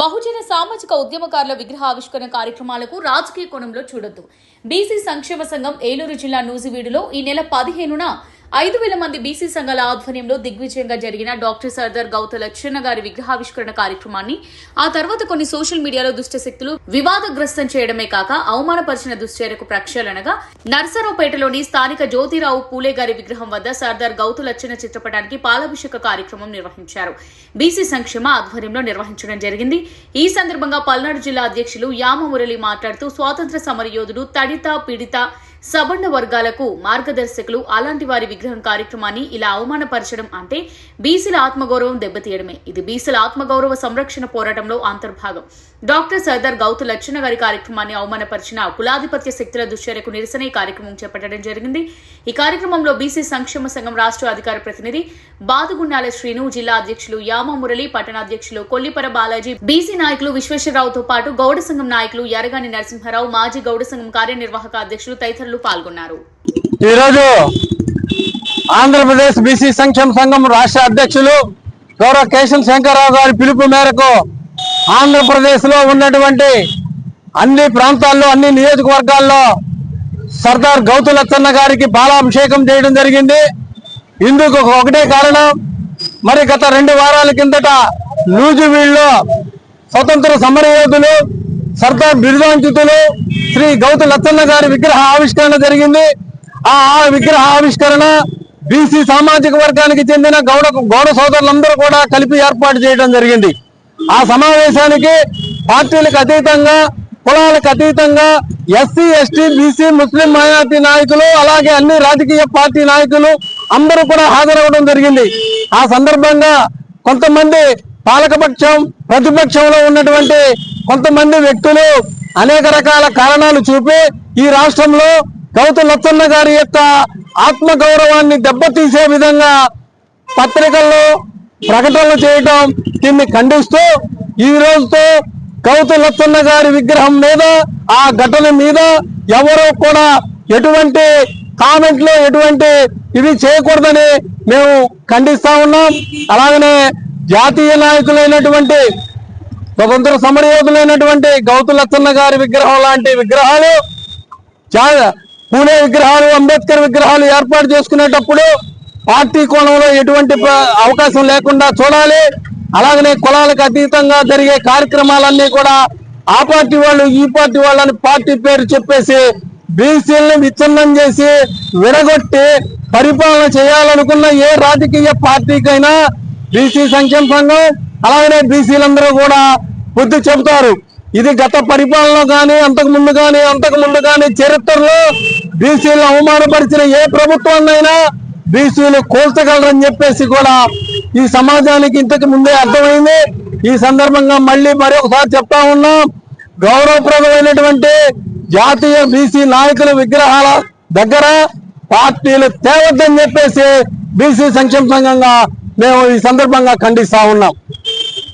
బహుజన సామాజిక ఉద్యమకారుల విగ్రహావిష్కరణ కార్యక్రమాలకు రాజకీయ కోణంలో చూడొద్దు. బీసీ సంక్షేమ సంఘం ఏలూరు జిల్లా నూజివీడులో ఈ నెల పదిహేనున ఐదు వేల మంది బీసీ సంఘాల ఆధ్వర్యంలో దిగ్విజయంగా జరిగిన డాక్టర్ సర్దార్ గౌత లక్షణ గారి విగ్రహావిష్కరణ కార్యక్రమాన్ని ఆ తర్వాత కొన్ని సోషల్ మీడియాలో దుష్ట శక్తులు వివాదగ్రస్తం చేయడమే కాక అవమానపరిచిన దుశ్చర్యకు ప్రక్షాళనగా నర్సరావుపేటలోని స్థానిక జ్యోతిరావు పూలే గారి విగ్రహం వద్ద సర్దార్ గౌత లక్షణ చిత్రపటానికి పాలాభిషేక కార్యక్రమం నిర్వహించారు. బీసీ సంక్షేమ ఆధ్వర్యంలో నిర్వహించడం జరిగింది. ఈ సందర్భంగా పల్నాడు జిల్లా అధ్యక్షులు యామ మురళి మాట్లాడుతూ స్వాతంత్ర సమరయోధుడు తడిత పీడిత సబర్ణ వర్గాలకు మార్గదర్శకులు అలాంటి వారి విగ్రహం కార్యక్రమాన్ని ఇలా అవమానపరచడం అంటే బీసీల ఆత్మగౌరవం దెబ్బతీయడమే. ఇది బీసీల ఆత్మగౌరవ సంరక్షణ పోరాటంలో అంతర్భాగం. డాక్టర్ సర్దార్ గౌతు లక్షణ గారి కార్యక్రమాన్ని అవమానపరిచిన కులాధిపత్య శక్తుల దుశ్చర్యకు నిరసన ఈ కార్యక్రమం చేపట్టడం జరిగింది. ఈ కార్యక్రమంలో బీసీ సంక్షేమ సంఘం రాష్ట్ర అధికార ప్రతినిధి బాదుగుండాల శ్రీను జిల్లా అధ్యక్షులు యామ మురళి పట్టణాధ్యక్షులు కొల్లిపర బాలాజీ బీసీ నాయకులు విశ్వేశ్వరరావుతో పాటు గౌడ సంఘం నాయకులు యరగాని నరసింహారావు మాజీ గౌడ సంఘం కార్యనిర్వాహక అధ్యక్షులు తదితరులు పాల్గొన్నారు. ఈరోజు ఆంధ్రప్రదేశ్ బీసీ సంక్షేమ సంఘం రాష్ట్ర అధ్యక్షులు గౌరవ కేశం శంకర్రావు గారి పిలుపు మేరకు ఆంధ్రప్రదేశ్లో ఉన్నటువంటి అన్ని ప్రాంతాల్లో అన్ని నియోజకవర్గాల్లో సర్దార్ గౌతులచ్చన్న గారికి బాలాభిషేకం చేయడం జరిగింది. ఇందుకు ఒకటే కారణం మరి గత రెండు వారాల కిందట నూజివీడులో స్వతంత్ర సమరయోధులు సర్దార్ బిరుదాంకితులు శ్రీ గౌతు లచ్చన్న గారి విగ్రహ ఆవిష్కరణ జరిగింది. ఆ ఆ విగ్రహ ఆవిష్కరణ బీసీ సామాజిక వర్గానికి చెందిన గౌడ గౌడ సోదరులందరూ కూడా కలిపి ఏర్పాటు చేయడం జరిగింది. ఆ సమావేశానికి పార్టీలకు అతీతంగా కులాలకు అతీతంగా SC ST BC Muslim minority నాయకులు అలాగే అన్ని రాజకీయ పార్టీ నాయకులు అందరూ కూడా హాజరవడం జరిగింది. ఆ సందర్భంగా కొంతమంది పాలకపక్షం ప్రతిపక్షంలో ఉన్నటువంటి కొంతమంది వ్యక్తులు అనేక రకాల కారణాలు చూపి ఈ రాష్ట్రంలో గౌతమ్ లచ్చన్న గారి యొక్క ఆత్మ గౌరవాన్ని దెబ్బతీసే విధంగా పత్రికల్లో ప్రకటనలు చేయటం దీన్ని ఖండిస్తూ ఈ రోజుతో గౌతమ్ లచ్చన్న గారి విగ్రహం మీద ఆ ఘటన మీద ఎవరో కూడా ఎటువంటి కామెంట్లు ఎటువంటి ఇవి చేయకూడదని మేము ఖండిస్తా ఉన్నాం. అలాగనే జాతీయ నాయకులైనటువంటి స్వతంత్ర సమర యోధులైనటువంటి లచ్చన్న గారి విగ్రహం లాంటి విగ్రహాలు చాలా పూణే విగ్రహాలు అంబేద్కర్ విగ్రహాలు ఏర్పాటు చేసుకునేటప్పుడు పార్టీ కోణంలో ఎటువంటి అవకాశం లేకుండా చూడాలి. అలాగనే కులాలకు అతీతంగా జరిగే కార్యక్రమాలన్నీ కూడా ఆ పార్టీ వాళ్ళు ఈ పార్టీ వాళ్ళని పార్టీ పేరు చెప్పేసి బీసీలను విచ్ఛిన్నం చేసి విడగొట్టి పరిపాలన చేయాలనుకున్న ఏ రాజకీయ పార్టీకైనా బీసీ సంక్షేమ సంఘం అలాగనే బీసీలందరూ కూడా బుద్ధి చెబుతారు. ఇది గత పరిపాలనలో కానీ అంతకు ముందు కానీ అంతకు ముందు కానీ చరిత్రలో బీసీలు అవమానపరిచిన ఏ ప్రభుత్వాన్నైనా బీసీలు కోల్చగలరని చెప్పేసి కూడా ఈ సమాజానికి ఇంతకు ముందే అర్థమైంది. ఈ సందర్భంగా మళ్ళీ మరొకసారి చెప్తా ఉన్నాం. గౌరవప్రదమైనటువంటి జాతీయ బీసీ నాయకుల విగ్రహాల దగ్గర పార్టీలు తేవద్దని చెప్పేసి బీసీ సంక్షేమ సంఘంగా మేము ఈ సందర్భంగా ఖండిస్తా ఉన్నాం.